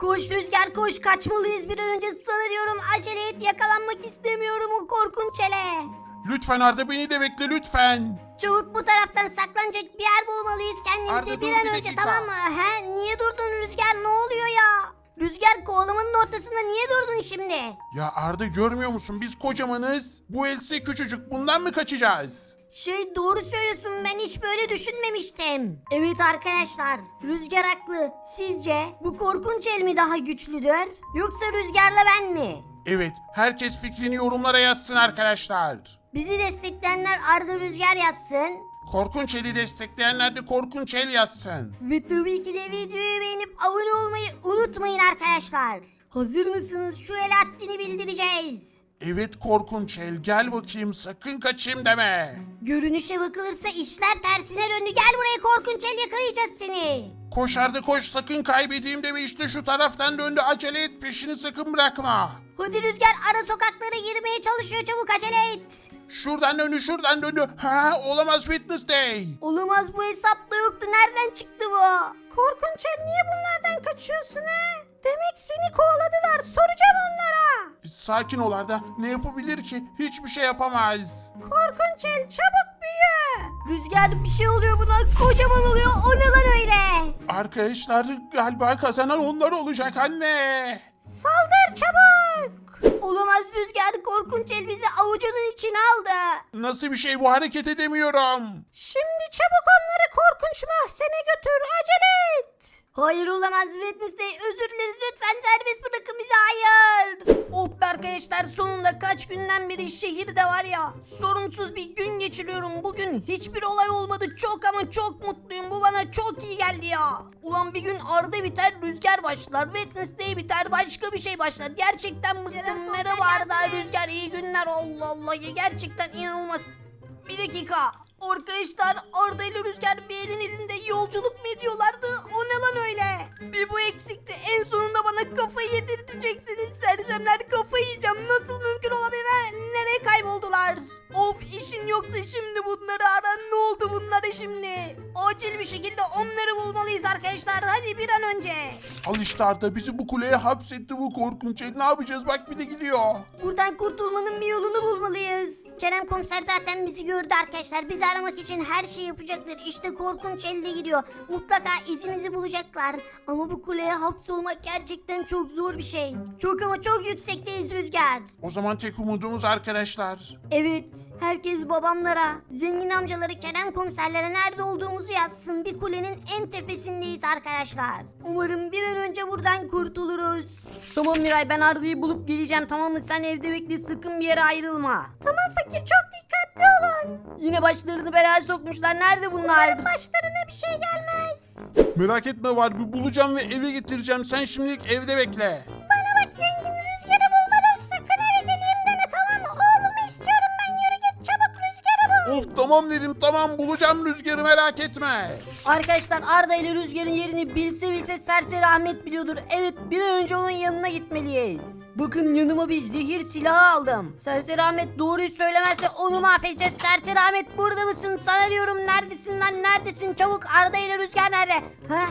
Koş Rüzgar koş kaçmalıyız bir an önce sanıyorum acele et yakalanmak istemiyorum o korkunç çele. Lütfen Arda beni de bekle lütfen. Çabuk bu taraftan saklanacak bir yer bulmalıyız kendimize Arda, bir dur an bir önce dakika. tamam mı? He niye durdun Rüzgar ne oluyor ya? Rüzgar kovalamanın ortasında niye durdun şimdi? Ya Arda görmüyor musun biz kocamanız. Bu else küçücük bundan mı kaçacağız? Şey doğru söylüyorsun ben hiç böyle düşünmemiştim. Evet arkadaşlar Rüzgar haklı. Sizce bu korkunç el mi daha güçlüdür? Yoksa Rüzgar'la ben mi? Evet herkes fikrini yorumlara yazsın arkadaşlar. Bizi destekleyenler Arda Rüzgar yazsın. Korkunç eli destekleyenler de korkunç el yazsın. Ve tabii ki de videoyu beğenip abone olmayı unutmayın arkadaşlar. Hazır mısınız? Şu el haddini bildireceğiz. Evet korkunç el gel bakayım sakın kaçayım deme. Görünüşe bakılırsa işler tersine döndü. Gel buraya korkunç el yakalayacağız seni. Koş Arda koş sakın kaybedeyim deme işte şu taraftan döndü acele et peşini sakın bırakma. Hadi Rüzgar ara sokaklara girmeye çalışıyor çabuk acele et. Şuradan döndü şuradan döndü. Ha olamaz Witness Day. Olamaz bu hesapta yoktu. Nereden çıktı bu? Korkunç el niye bunlardan kaçıyorsun ha? Demek seni kovaladılar. Soracağım onlara. Sakin ol Arda ne yapabilir ki hiçbir şey yapamaz. Korkunç el çabuk büyü. Rüzgar bir şey oluyor buna. Kocaman oluyor. O ne lan öyle? Arkadaşlar galiba kazanan onlar olacak anne. Saldır çabuk. Olamaz Rüzgar. Korkunç el bizi avucunun içine aldı. Nasıl bir şey bu hareket edemiyorum. Şimdi çabuk onları korkunç mahzene götür. Acele et. Hayır olamaz Wednesday. Özür dileriz. Lütfen serbest bırakın bizi. Hayır. Oh be arkadaşlar sonunda kaç günden beri şehirde var ya. Sorunsuz bir gün geçiriyorum. Bugün hiçbir olay olmadı. Çok ama çok mutluyum. Bu bana çok iyi geldi ya. Ulan bir gün Arda biter rüzgar başlar. Wednesday biter başka bir şey başlar. Gerçekten bıktım. Merhaba Arda Rüzgar iyi günler. Allah Allah ya gerçekten inanılmaz. Bir dakika. Arkadaşlar Arda ile Rüzgar bir elin elinde yolculuk mu ediyorlardı? Arda bizi bu kuleye hapsetti bu korkunç el. Ne yapacağız bak bir de gidiyor. Buradan kurtulmanın bir yolunu bulmalıyız. Kerem komiser zaten bizi gördü arkadaşlar. Bizi aramak için her şeyi yapacaktır. İşte korkunç elde gidiyor. Mutlaka izimizi bulacaklar. Ama bu kuleye hapsolmak gerçekten çok zor bir şey. Çok ama çok yüksekteyiz Rüzgar. O zaman tek umudumuz arkadaşlar. Evet, herkes babamlara, zengin amcaları, Kerem komiserlere nerede olduğumuzu yazsın. Bir kulenin en tepesindeyiz arkadaşlar. Umarım bir an önce buradan kurtuluruz. Tamam Miray ben Arda'yı bulup geleceğim tamam mı? Sen evde bekle sakın bir yere ayrılma. Tamam fakir çok dikkatli olun. Yine başlarını belaya sokmuşlar. Nerede bunlar? başlarına bir şey gelmez. Merak etme var bir bulacağım ve eve getireceğim. Sen şimdilik evde bekle. Of tamam dedim tamam bulacağım rüzgarı merak etme. Arkadaşlar Arda ile Rüzgar'ın yerini bilse bilse Serseri Ahmet biliyordur. Evet bir an önce onun yanına gitmeliyiz. Bakın yanıma bir zehir silahı aldım. Serseri Ahmet doğruyu söylemezse onu mahvedeceğiz. Serseri Ahmet burada mısın? Sana diyorum neredesin lan neredesin? Çabuk Arda ile Rüzgar nerede? Ha?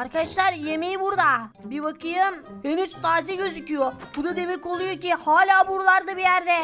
Arkadaşlar yemeği burada. Bir bakayım. Henüz taze gözüküyor. Bu da demek oluyor ki hala buralarda bir yerde.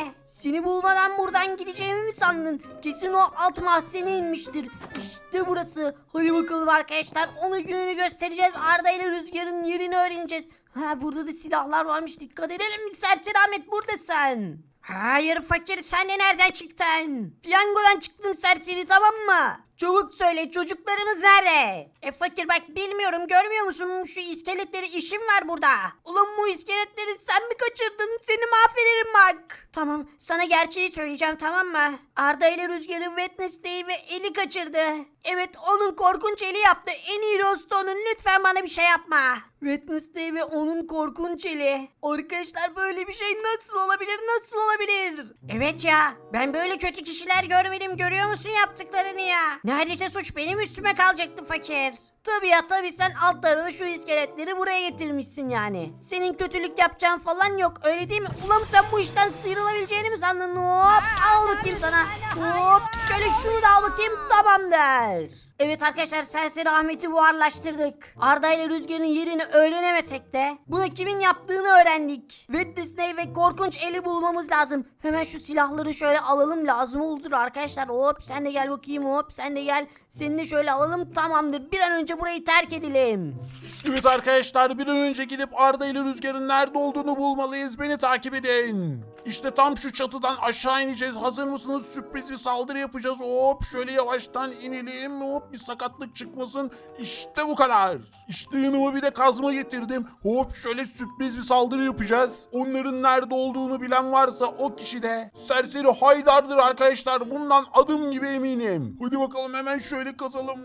Seni bulmadan buradan gideceğimi mi sandın? Kesin o alt mahzene inmiştir. İşte burası. Hadi bakalım arkadaşlar. Ona gününü göstereceğiz. Arda ile Rüzgar'ın yerini öğreneceğiz. Ha burada da silahlar varmış. Dikkat edelim. Serseri Ahmet buradasın. Hayır fakir sen de nereden çıktın? Piyangodan çıktım serseri tamam mı? Çabuk söyle çocuklarımız nerede? E fakir bak bilmiyorum görmüyor musun şu iskeletleri işim var burada. Ulan bu iskeletleri sen mi kaçırdın seni mahvederim bak. Tamam sana gerçeği söyleyeceğim tamam mı? Arda ile Rüzgar'ı Wednesday'i ve Eli kaçırdı. Evet onun korkunç eli yaptı. En iyi dostu onun lütfen bana bir şey yapma. Wednesday ve onun korkunç eli. Arkadaşlar böyle bir şey nasıl olabilir nasıl olabilir? Evet ya ben böyle kötü kişiler görmedim görüyor musun yaptıklarını ya? Neredeyse suç benim üstüme kalacaktı fakir. Tabii ya tabii sen alt tarafı şu iskeletleri buraya getirmişsin yani. Senin kötülük yapacağın falan yok öyle değil mi? Ulan sen bu işten sıyrılabileceğini mi sandın? Hop al bakayım sana. Hop şöyle şunu da al bakayım tamamdır. Rüzgar. Evet arkadaşlar Serseri Ahmet'i buharlaştırdık. Arda ile Rüzgar'ın yerini öğrenemesek de bunu kimin yaptığını öğrendik. Witness'ney ve korkunç eli bulmamız lazım. Hemen şu silahları şöyle alalım lazım olur arkadaşlar. Hop sen de gel bakayım hop sen de gel. Seni de şöyle alalım tamamdır. Bir an önce burayı terk edelim. Evet arkadaşlar bir an önce gidip Arda ile Rüzgar'ın nerede olduğunu bulmalıyız. Beni takip edin. İşte tam şu çatıdan aşağı ineceğiz. Hazır mısınız? Sürpriz bir saldırı yapacağız. Hop şöyle yavaştan inelim. Hop bir sakatlık çıkmasın. İşte bu kadar. İşte yanıma bir de kazma getirdim. Hop şöyle sürpriz bir saldırı yapacağız. Onların nerede olduğunu bilen varsa o kişi de serseri Haydar'dır arkadaşlar. Bundan adım gibi eminim. Hadi bakalım hemen şöyle kazalım.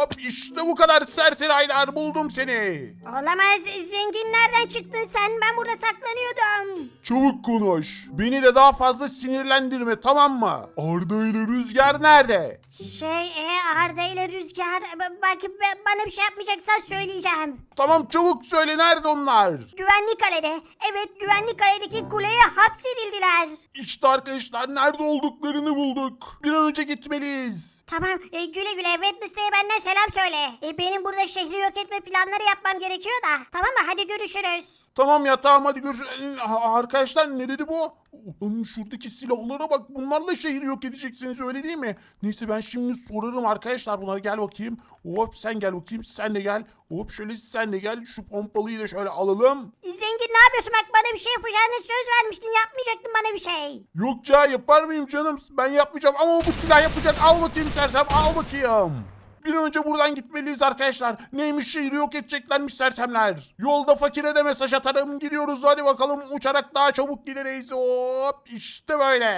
Hop işte bu kadar serseri Haydar buldum seni. Olamaz. Zengin nereden çıktın sen? Ben burada saklanıyordum. Çabuk konuş. Beni de daha fazla sinirlendirme tamam mı? Arda ile Rüzgar nerede? Şey e, Arda ile Rüzgar. b- Bak b- bana bir şey yapmayacaksan söyleyeceğim. Tamam çabuk söyle nerede onlar? Güvenlik kalede. Evet güvenlik kaledeki kuleye hapsedildiler. İşte arkadaşlar nerede olduklarını bulduk. Bir an önce gitmeliyiz. Tamam e, güle güle Wednesday'e benden selam söyle. E, benim burada şehri yok etme planları yapmam gerekiyor da. Tamam mı hadi görüşürüz. Tamam ya tamam hadi görüşürüz. Ha, Arkadaşlar ne dedi bu? Oğlum şuradaki silahlara bak bunlarla şehri yok edeceksiniz öyle değil mi? Neyse ben şimdi sorarım arkadaşlar bunlara gel bakayım. Hop sen gel bakayım sen de gel. Hop şöyle sen de gel şu pompalıyı da şöyle alalım. Zengin ne yapıyorsun bak bana bir şey yapacağını söz vermiştin yapmayacaktın bana bir şey. Yok ya yapar mıyım canım? Ben yapmayacağım ama o bu silah yapacak. Al bakayım sersem al bakayım. Bir önce buradan gitmeliyiz arkadaşlar. Neymiş şehri yok edeceklermiş sersemler. Yolda fakire de mesaj atarım. Gidiyoruz hadi bakalım uçarak daha çabuk gideriz. Hop işte böyle.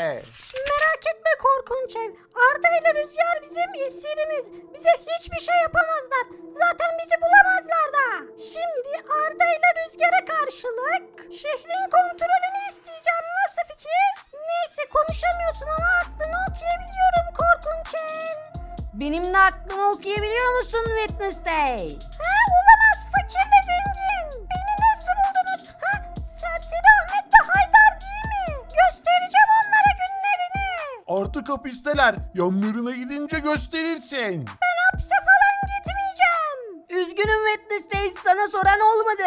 Merak etme korkunç ev. Arda ile Rüzgar bizim esirimiz. Bize hiçbir şey yapamazlar. Zaten bizi bulamazlar da. Şimdi Arda ile Rüzgar'a karşılık şehrin okuyabiliyor musun Wednesday? Ha olamaz fakirle zengin. Beni nasıl buldunuz? Ha serseri Ahmet de Haydar değil mi? Göstereceğim onlara günlerini. Artık hapisteler. Yanlarına gidince gösterirsin. Ben hapse falan gitmeyeceğim. Üzgünüm Wednesday sana soran olmadı.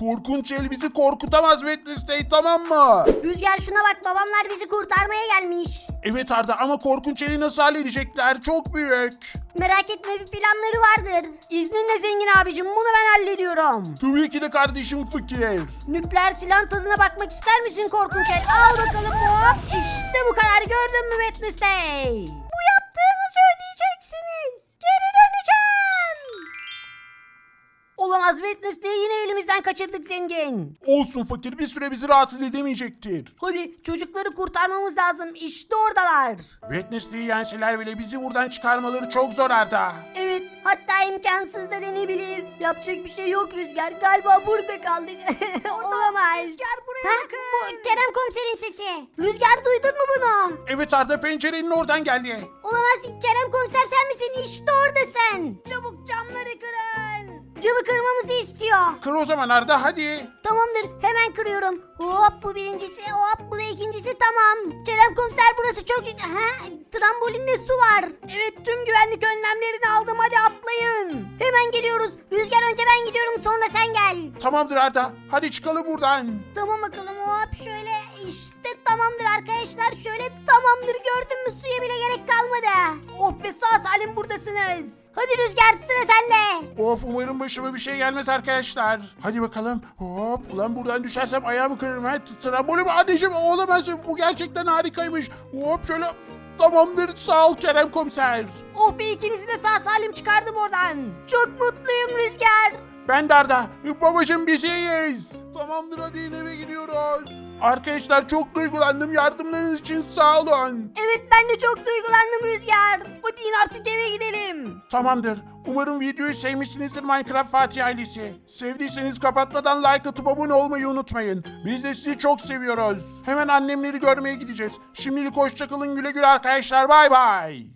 Korkunç el bizi korkutamaz Wednesday tamam mı? Rüzgar şuna bak babamlar bizi kurtarmaya gelmiş. Evet Arda ama korkunç eli nasıl halledecekler? Çok büyük. Merak etme bir planları vardır. İzninle zengin abicim bunu ben hallediyorum. Tabii ki de kardeşim fakir. Nükleer silahın tadına bakmak ister misin korkunç el? Al bakalım hop. İşte bu kadar gördün mü Wednesday? Bu yaptığınızı ödeyeceksiniz. Geri döneceğim. Olamaz Wednesday'i yine elimizden kaçırdık zengin. Olsun fakir bir süre bizi rahatsız edemeyecektir. Hadi çocukları kurtarmamız lazım. İşte oradalar. Wednesday'i yenseler bile bizi buradan çıkarmaları çok zor Arda. Evet hatta imkansız da denebilir. Yapacak bir şey yok Rüzgar. Galiba burada kaldık. Olamaz. Rüzgar buraya bakın. Bu Kerem komiserin sesi. Rüzgar duydun mu bunu? Evet Arda pencerenin oradan geldi. Olamaz Kerem komiser sen misin? İşte oradasın. Çabuk. Camı kırmamızı istiyor. Kır o zaman Arda hadi. Tamamdır hemen kırıyorum. Hop bu birincisi hop bu da ikincisi tamam. Kerem komiser burası çok güzel. Ha, trambolinde su var. Evet tüm güvenlik önlemlerini aldım. Hadi atlayın. Hemen geliyoruz. Rüzgar önce ben gidiyorum sonra sen gel. Tamamdır Arda. Hadi çıkalım buradan. Tamam bakalım hop şöyle işte tamamdır arkadaşlar şöyle tamamdır gördün mü suya bile gerek kalmadı. Oh be sağ salim buradasınız. Hadi Rüzgar sıra sende. Of umarım başıma bir şey gelmez arkadaşlar. Hadi bakalım. Hop ulan buradan düşersem ayağımı kırarım. Ha. Trambolüm anneciğim olamaz. Bu gerçekten harikaymış. Hop şöyle. Tamamdır sağ ol Kerem komiser. Oh be ikinizi de sağ salim çıkardım oradan. Çok mutluyum Rüzgar. Ben de Arda. Babacım biz iyiyiz. Tamamdır hadi eve gidiyoruz. Arkadaşlar çok duygulandım. Yardımlarınız için sağ olun. Evet ben de çok duygulandım Rüzgar. Hadi in artık eve gidelim. Tamamdır. Umarım videoyu sevmişsinizdir Minecraft Fatih ailesi. Sevdiyseniz kapatmadan like atıp abone olmayı unutmayın. Biz de sizi çok seviyoruz. Hemen annemleri görmeye gideceğiz. Şimdilik hoşçakalın güle güle arkadaşlar. Bay bay.